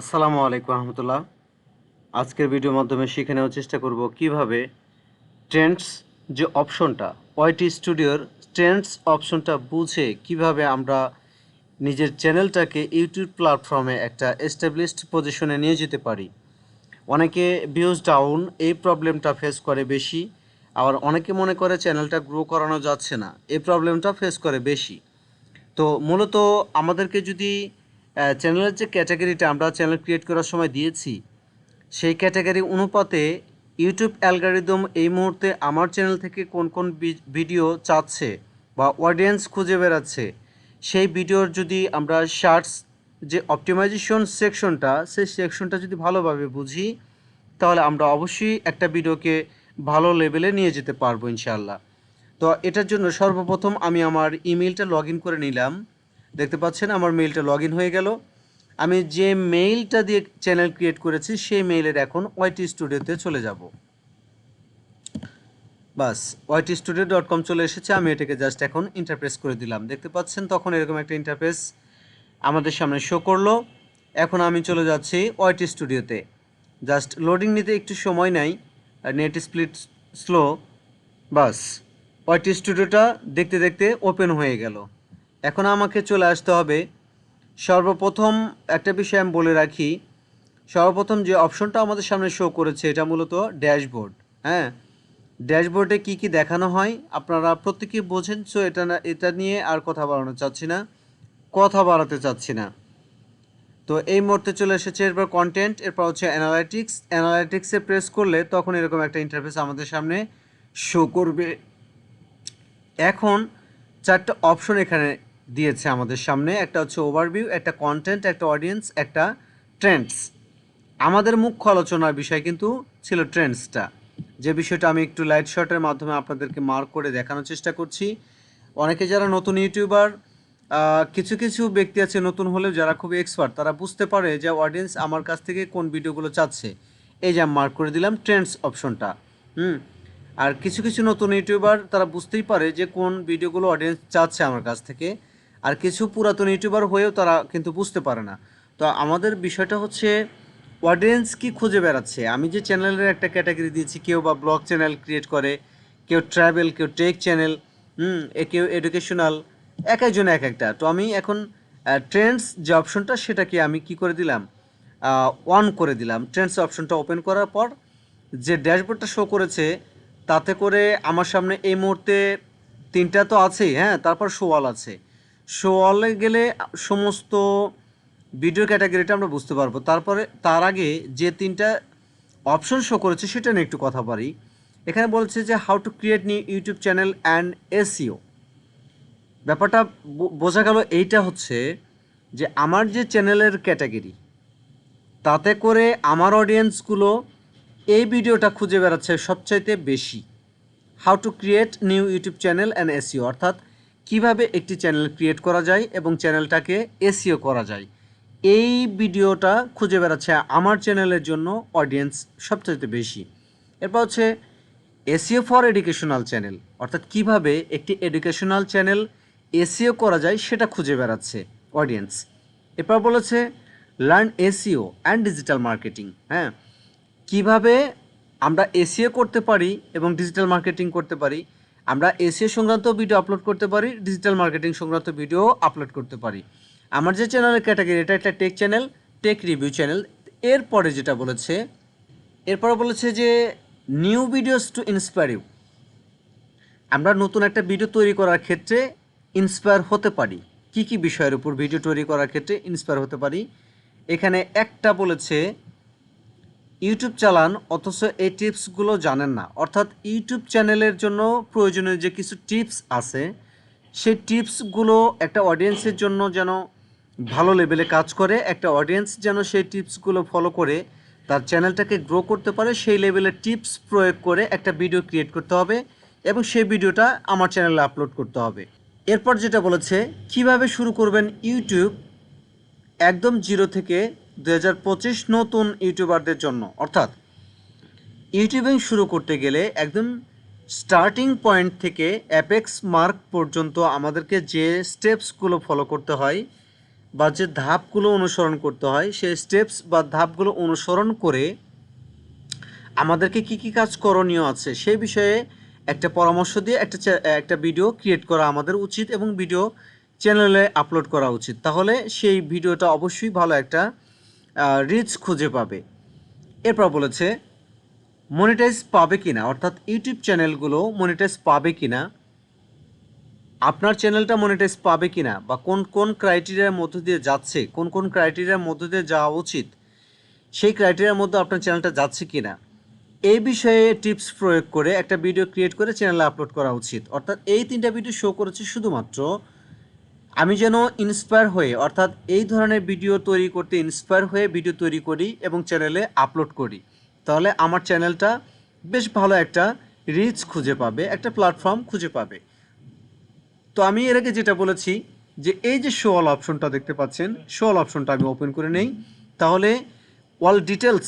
আসসালামু আলাইকুম রহমতুল্লাহ। আজকের ভিডিওর মাধ্যমে শিখে নেওয়ার চেষ্টা করব কীভাবে ট্রেন্ডস যে অপশনটা ওয়াইটি স্টুডিওর ট্রেন্ডস অপশনটা বুঝে কীভাবে আমরা নিজের চ্যানেলটাকে ইউটিউব প্ল্যাটফর্মে একটা এস্টাবলিশড পজিশনে নিয়ে যেতে পারি। অনেকে ভিউজ ডাউন এই প্রবলেমটা ফেস করে বেশি, আবার অনেকে মনে করে চ্যানেলটা গ্রো করানো যাচ্ছে না, এই প্রবলেমটা ফেস করে বেশি। তো মূলত আমাদেরকে যদি চ্যানেলের যে ক্যাটাগরিটা আমরা চ্যানেল ক্রিয়েট করার সময় দিয়েছি, সেই ক্যাটাগরি অনুপাতে ইউটিউব অ্যালগারিদম এই মুহূর্তে আমার চ্যানেল থেকে কোন কোন ভিডিও চাচ্ছে বা অডিয়েন্স খুঁজে বেড়াচ্ছে, সেই ভিডিওর যদি আমরা শার্টস যে অপটিমাইজেশন সেকশনটা সেই সেকশনটা যদি ভালোভাবে বুঝি, তাহলে আমরা অবশ্যই একটা ভিডিওকে ভালো লেভেলে নিয়ে যেতে পারব ইনশাআল্লাহ। তো এটার জন্য সর্বপ্রথম আমি আমার ইমেলটা লগ করে নিলাম। দেখতে পাচ্ছেন, আমার মেইলটা লগ হয়ে গেল। আমি যে মেইলটা দিয়ে চ্যানেল ক্রিয়েট করেছি, সেই মেইলের এখন ওয়াইটি স্টুডিওতে চলে যাব। বাস ওয়াইটি স্টুডিও ডট কম চলে এসেছে, আমি এটাকে জাস্ট এখন ইন্টারপ্রেস করে দিলাম। দেখতে পাচ্ছেন, তখন এরকম একটা ইন্টারফেস আমাদের সামনে শো করল। এখন আমি চলে যাচ্ছি ওয়াইটি স্টুডিওতে জাস্ট লোডিং নিতে একটু সময় নেই নেট স্প্লিট স্লো বাস। ওয়াইটি স্টুডিওটা দেখতে দেখতে ওপেন হয়ে গেল। এখন আমাকে চলে আসতে হবে। সর্বপ্রথম একটা বিষয় আমি বলে রাখি। সর্বপ্রথম যে অপশনটা আমাদের সামনে শো করেছে, এটা মূলত ড্যাশবোর্ড। হ্যাঁ? ড্যাশবোর্ডে কি কি দেখানো হয়? আপনারা প্রত্যেকেই বোঝেন সো এটা না, এটা নিয়ে আর কথা বাড়ানো চাচ্ছি না। কথা বাড়াতে চাচ্ছি না। তো এই মুহূর্তে চলে এসেছে, এরপর কন্টেন্ট এরপর হচ্ছে অ্যানালাইটিক্স অ্যানালাইটিক্সে প্রেস করলে তখন এরকম একটা ইন্টারফেস আমাদের সামনে শো করবে। এখন চারটা অপশন এখানে দিয়েছে আমাদের সামনে। একটা হচ্ছে ওভারভিউ একটা কন্টেন্ট একটা অডিয়েন্স একটা ট্রেন্ডস আমাদের মুখ্য আলোচনার বিষয় কিন্তু ছিল ট্রেন্ডসটা যে বিষয়টা আমি একটু লাইট শটের মাধ্যমে আপনাদেরকে মার্ক করে দেখানোর চেষ্টা করছি। অনেকে যারা নতুন ইউটিউবার কিছু কিছু ব্যক্তি আছে নতুন হলেও যারা খুব এক্সপার্ট তারা বুঝতে পারে যে অডিয়েন্স আমার কাছ থেকে কোন ভিডিওগুলো চাচ্ছে। এই যে আমি মার্ক করে দিলাম ট্রেন্ডস অপশনটা হুম? আর কিছু কিছু নতুন ইউটিউবার তারা বুঝতেই পারে যে কোন ভিডিওগুলো অডিয়েন্স চাচ্ছে আমার কাছ থেকে। আর কিছু পুরাতন ইউটিউবার হয়েও তারা কিন্তু বুঝতে পারে না। তো আমাদের বিষয়টা হচ্ছে অডিয়েন্স কি খুঁজে বেড়াচ্ছে? আমি যে চ্যানেলের একটা ক্যাটাগরি দিয়েছি, কেউ বা ব্লগ চ্যানেল ক্রিয়েট করে, কেউ ট্রাভেল কেউ টেক চ্যানেল হুম কেউ এডুকেশনাল এক একজন এক একটা। তো আমি এখন ট্রেন্ডস যে অপশনটা সেটাকে আমি কি করে দিলাম? অন করে দিলাম। ট্রেন্ডস অপশনটা ওপেন করার পর, যে ড্যাশবোর্ডটা শো করেছে, তাতে করে আমার সামনে এই মুহূর্তে তিনটা তো আছেই হ্যাঁ তারপর শোয়াল আছে। শোয়ালে গেলে সমস্ত ভিডিও ক্যাটাগরিটা আমরা বুঝতে পারব। তারপরে, তার আগে যে তিনটা অপশন শো করেছে, সেটা নিয়ে একটু কথা পারি এখানে বলছে যে how to create new YouTube channel and SEO ব্যাপারটা বোঝা গেল এইটা হচ্ছে যে, আমার যে চ্যানেলের ক্যাটাগরি তাতে করে আমার অডিয়েন্সগুলো এই ভিডিওটা খুঁজে বেড়াচ্ছে সবচাইতে বেশি। How to create new YouTube channel and SEO অর্থাৎ কীভাবে একটি চ্যানেল ক্রিয়েট করা যায় এবং চ্যানেলটাকে এসিও করা যায়, এই ভিডিওটা খুঁজে বেড়াচ্ছে আমার চ্যানেলের জন্য অডিয়েন্স সবচাইতে বেশি। এরপর হচ্ছে এসিও ফর এডুকেশনাল চ্যানেল, অর্থাৎ কীভাবে একটি এডুকেশনাল চ্যানেল এসিও করা যায় সেটা খুঁজে বেড়াচ্ছে অডিয়েন্স এরপর বলেছে learn SEO and digital marketing হ্যাঁ? কীভাবে আমরা এসিও করতে পারি এবং ডিজিটাল মার্কেটিং করতে পারি আমরা এসিও সংক্রান্ত ভিডিও আপলোড করতে পারি ডিজিটাল মার্কেটিং সংক্রান্ত ভিডিও আপলোড করতে পারি। আমার যে চ্যানেলের ক্যাটাগরি এটা একটা tech channel tech review channel এরপরে যেটা বলেছে, এরপরে বলেছে যে new videos to inspire you আমরা নতুন একটা ভিডিও তৈরি করার ক্ষেত্রে ইন্সপায়ার হতে পারি। কি কি বিষয়ের উপর ভিডিও তৈরি করার ক্ষেত্রে ইন্সপায়ার হতে পারি? এখানে একটা বলেছে ইউটিউব চালান, অথচ এই টিপসগুলো জানেন না। অর্থাৎ ইউটিউব চ্যানেলের জন্য প্রয়োজনীয় যে কিছু টিপস আছে, সেই টিপসগুলো একটা অডিয়েন্সের জন্য যেন ভালো লেভেলে কাজ করে, একটা অডিয়েন্স যেন সেই টিপসগুলো ফলো করে, তার চ্যানেলটাকে গ্রো করতে পারে, সেই লেভেলের টিপস প্রয়োগ করে একটা ভিডিও ক্রিয়েট করতে হবে এবং সেই ভিডিওটা আমার চ্যানেলে আপলোড করতে হবে। এরপর যেটা বলেছে, কীভাবে শুরু করবেন ইউটিউব একদম জিরো থেকে দু হাজার পঁচিশ নতুন ইউটিউবারদের জন্য। অর্থাৎ, ইউটিউবিং শুরু করতে গেলে একদম স্টার্টিং পয়েন্ট থেকে অ্যাপেক্স মার্ক পর্যন্ত আমাদেরকে যে স্টেপসগুলো ফলো করতে হয় বা যে ধাপগুলো অনুসরণ করতে হয়, সেই স্টেপস বা ধাপগুলো অনুসরণ করে আমাদেরকে কি কি কাজ করণীয় আছে সেই বিষয়ে একটা পরামর্শ দিয়ে একটা একটা ভিডিও ক্রিয়েট করা আমাদের উচিত এবং ভিডিও চ্যানেলে আপলোড করা উচিত। তাহলে সেই ভিডিওটা অবশ্যই ভালো একটা রিচ খুঁজে পাবে। এরপর বলেছে, মনিটাইজ পাবে কিনা? অর্থাৎ ইউটিউব চ্যানেলগুলো মনিটাইজ পাবে কিনা? আপনার চ্যানেলটা মনিটাইজ পাবে কিনা? বা কোন কোন ক্রাইটেরিয়ার মধ্য দিয়ে যাচ্ছে? কোন কোন ক্রাইটেরিয়ার মধ্য দিয়ে যাওয়া উচিত? সেই ক্রাইটেরিয়ার মধ্যে আপনার চ্যানেলটা যাচ্ছে কিনা? এই বিষয়ে টিপস প্রয়োগ করে একটা ভিডিও ক্রিয়েট করে চ্যানেলে আপলোড করা উচিত। অর্থাৎ এই তিনটা ভিডিও শো করেছে শুধুমাত্র আমি যেন ইন্সপায়ার হয়ে, অর্থাৎ এই ধরনের ভিডিও তৈরি করতে ইন্সপায়ার হয়ে ভিডিও তৈরি করি এবং চ্যানেলে আপলোড করি, তাহলে আমার চ্যানেলটা বেশ ভালো একটা রিচ খুঁজে পাবে, একটা প্ল্যাটফর্ম খুঁজে পাবে। তো আমি এর আগে যেটা বলেছি যে, এই যে শো অল অপশনটা দেখতে পাচ্ছেন শো অল অপশনটা আমি ওপেন করে নেই, তাহলে অল ডিটেলস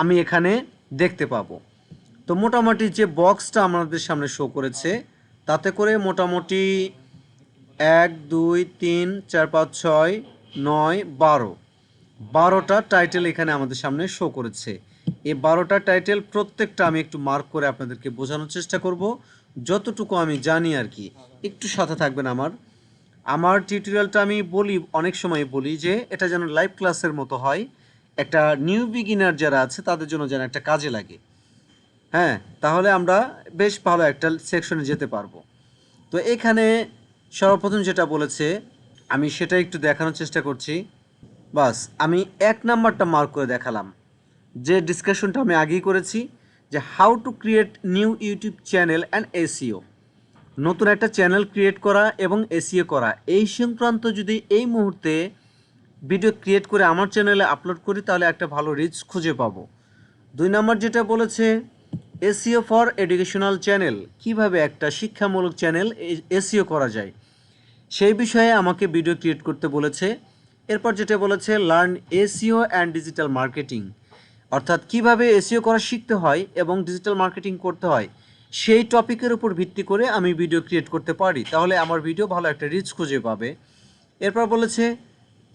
আমি এখানে দেখতে পাবো। তো মোটামুটি যে বক্সটা আমাদের সামনে শো করেছে, তাতে করে মোটামুটি এক, দুই, তিন, চার, পাঁচ, ছয়, নয়, বারো। বারোটা টাইটেল এখানে আমাদের সামনে শো করেছে। এই বারোটা টাইটেল প্রত্যেকটা আমি একটু মার্ক করে আপনাদেরকে বোঝানোর চেষ্টা করব। যতটুকু আমি জানি আর কি, একটু সাথে থাকবেন আমার। আমার টিউটোরিয়ালটা আমি বলি, অনেক সময় বলি যে, এটা যেন লাইভ ক্লাসের মতো হয়। একটা নিউ বিগিনার যারা আছে, তাদের জন্য যেন একটা কাজে লাগে। হ্যাঁ তাহলে আমরা বেশ ভালো একটা সেকশনে যেতে পারব। তো এখানে সর্বপ্রথম যেটা বলেছে, আমি সেটা একটু দেখানোর চেষ্টা করছি। বাস, আমি এক নাম্বারটা মার্ক করে দেখালাম। যে ডিসকাশনটা আমি আগেই করেছি, যে how to create new YouTube channel and SEO নতুন একটা চ্যানেল ক্রিয়েট করা এবং এসিও করা। এই সংক্রান্ত যদি এই মুহূর্তে ভিডিও ক্রিয়েট করে আমার চ্যানেলে আপলোড করি, তাহলে একটা ভালো রিচ খুঁজে পাবো। দুই নম্বর যেটা বলেছে এসিও ফর এডুকেশনাল চ্যানেল কীভাবে একটা শিক্ষামূলক চ্যানেল এসিও করা যায়? সেই বিষয়ে আমাকে ভিডিও ক্রিয়েট করতে বলেছে। এরপর যেটা বলেছে learn SEO and digital marketing অর্থাৎ কীভাবে এসিও করা শিখতে হয় এবং ডিজিটাল মার্কেটিং করতে হয়, সেই টপিকের উপর ভিত্তি করে আমি ভিডিও ক্রিয়েট করতে পারি। তাহলে আমার ভিডিও ভালো একটা রিচ খুঁজে পাবে। এরপর বলেছে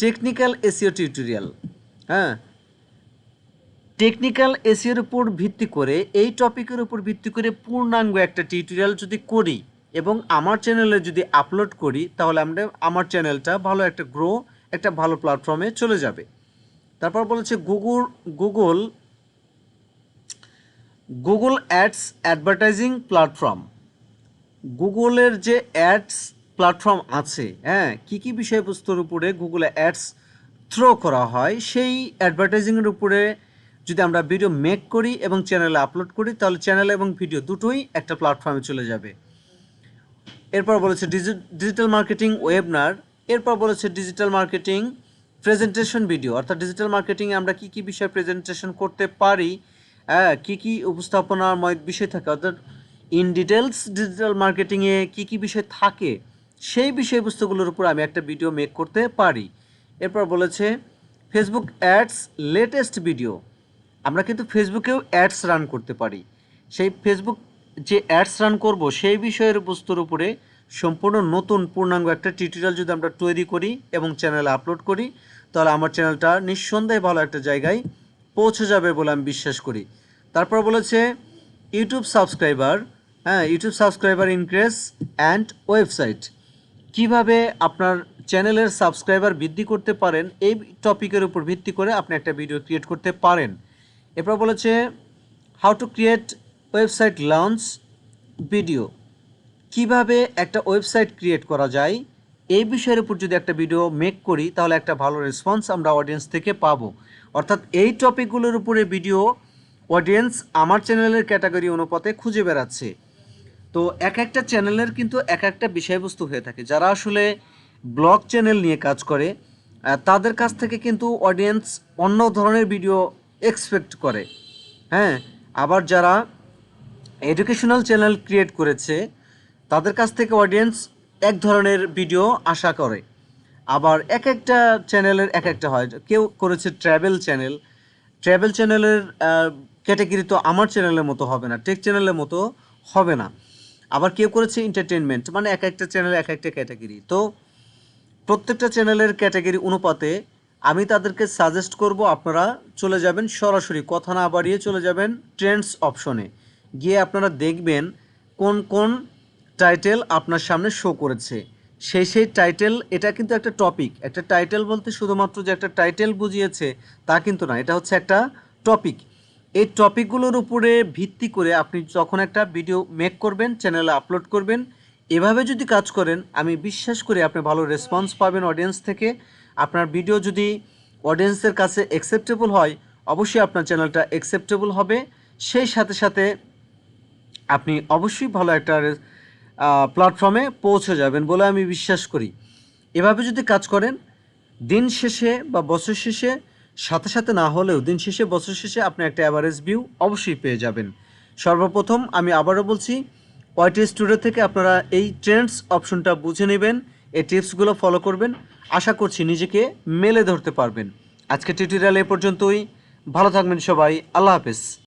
টেকনিক্যাল এসিও টিউটোরিয়াল হ্যাঁ? টেকনিক্যাল এসিওর উপর ভিত্তি করে, এই টপিকের উপর ভিত্তি করে পূর্ণাঙ্গ একটা টিউটোরিয়াল যদি করি এবং আমার চ্যানেলে যদি আপলোড করি, তাহলে আমরা আমার চ্যানেলটা ভালো একটা গ্রো একটা ভালো প্ল্যাটফর্মে চলে যাবে। তারপর বলেছে Google Google Google ads advertising platform গুগলের যে অ্যাডস প্ল্যাটফর্ম আছে হ্যাঁ কী কী বিষয়বস্তুর উপরে গুগলে অ্যাডস থ্রো করা হয়, সেই অ্যাডভার্টাইজিংয়ের উপরে যদি আমরা ভিডিও মেক করি এবং চ্যানেলে আপলোড করি, তাহলে চ্যানেল এবং ভিডিও দুটোই একটা প্ল্যাটফর্মে চলে যাবে। এরপর বলেছে ডিজিটাল মার্কেটিং ওয়েবনার এরপর বলেছে ডিজিটাল মার্কেটিং প্রেজেন্টেশন ভিডিও অর্থাৎ ডিজিটাল মার্কেটিংয়ে আমরা কী কী বিষয়ে প্রেজেন্টেশন করতে পারি হ্যাঁ কী কী উপস্থাপনাময় বিষয় থাকে, অর্থাৎ ইন ডিটেলস ডিজিটাল মার্কেটিংয়ে কী কী বিষয় থাকে, সেই বিষয়বস্তুগুলোর উপর আমি একটা ভিডিও মেক করতে পারি। এরপর বলেছে ফেসবুক অ্যাডস লেটেস্ট ভিডিও আমরা কিন্তু ফেসবুকেও অ্যাডস রান করতে পারি। সেই ফেসবুক যে অ্যাডস রান করব, সেই বিষয়ের বস্তুর উপরে সম্পূর্ণ নতুন পূর্ণাঙ্গ একটা টিউটোরিয়াল যদি আমরা তৈরি করি এবং চ্যানেলে আপলোড করি, তাহলে আমার চ্যানেলটা নিঃসন্দেহে ভালো একটা জায়গায় পৌঁছে যাবে বলে আমি বিশ্বাস করি। তারপর বলেছে ইউটিউব সাবস্ক্রাইবার হ্যাঁ YouTube subscriber increase and website কীভাবে আপনার চ্যানেলের সাবস্ক্রাইবার বৃদ্ধি করতে পারেন, এই টপিকের উপর ভিত্তি করে আপনি একটা ভিডিও ক্রিয়েট করতে পারেন। এরপর বলেছে how to create website launch video. কীভাবে একটা ওয়েবসাইট ক্রিয়েট করা যায়, এই বিষয়ের উপর যদি একটা ভিডিও মেক করি, তাহলে একটা ভালো রেসপন্স আমরা অডিয়েন্স থেকে পাবো। অর্থাৎ এই টপিকগুলোর উপরে ভিডিও অডিয়েন্স আমার চ্যানেলের ক্যাটাগরি অনুপাতে খুঁজে বেড়াচ্ছে। তো এক একটা চ্যানেলের কিন্তু এক একটা বিষয়বস্তু হয়ে থাকে। যারা আসলে ব্লগ চ্যানেল নিয়ে কাজ করে তাদের কাছ থেকে কিন্তু অডিয়েন্স অন্য ধরনের ভিডিও এক্সপেক্ট করে। হ্যাঁ আবার যারা এডুকেশনাল চ্যানেল ক্রিয়েট করেছে, তাদের কাছ থেকে অডিয়েন্স এক ধরনের ভিডিও আশা করে। আবার এক একটা চ্যানেলের এক একটা হয়। কেউ করেছে ট্র্যাভেল চ্যানেল ট্র্যাভেল চ্যানেলের ক্যাটাগরি তো আমার চ্যানেলের মতো হবে না টেক চ্যানেলের মতো হবে না। আবার কেউ করেছে এন্টারটেনমেন্ট মানে এক একটা চ্যানেল এক একটা ক্যাটাগরি তো প্রত্যেকটা চ্যানেলের ক্যাটাগরি অনুপাতে আমি তাদেরকে সাজেস্ট করব, আপনারা চলে যাবেন সরাসরি, কথা না বাড়িয়ে চলে যাবেন ট্রেন্ডস অপশনে গিয়ে আপনারা দেখবেন কোন কোন টাইটেল আপনার সামনে শো করেছে। সেই সেই টাইটেল এটা কিন্তু একটা টপিক একটা টাইটেল বলতে শুধুমাত্র যে একটা টাইটেল বুঝিয়েছে, তা কিন্তু না, এটা হচ্ছে একটা টপিক এই টপিকগুলোর উপরে ভিত্তি করে আপনি যখন একটা ভিডিও মেক করবেন চ্যানেলে আপলোড করবেন, এভাবে যদি কাজ করেন, আমি বিশ্বাস করি আপনি ভালো রেসপন্স পাবেন অডিয়েন্স থেকে। আপনার ভিডিও যদি অডিয়েন্সের কাছে অ্যাকসেপ্টেবল হয়, অবশ্যই আপনার চ্যানেলটা অ্যাকসেপ্টেবল হবে। সেই সাথে সাথে আপনি অবশ্যই ভালো একটা প্ল্যাটফর্মে পৌঁছে যাবেন বলে আমি বিশ্বাস করি। এভাবে যদি কাজ করেন, দিন শেষে বা বছর শেষে, সাথে সাথে না হলেও দিন শেষে, বছর শেষে আপনি একটা অ্যাভারেজ ভিউ অবশ্যই পেয়ে যাবেন। সর্বপ্রথম আমি আবারও বলছি ওয়াইটি স্টুডিও থেকে আপনারা এই ট্রেন্ডস অপশনটা বুঝে নেবেন, এই টিপসগুলো ফলো করবেন। আশা করছি নিজেকে মেলে ধরতে পারবেন। আজকে টিউটোরিয়াল এ পর্যন্তই। ভালো থাকবেন সবাই। আল্লাহ হাফেজ।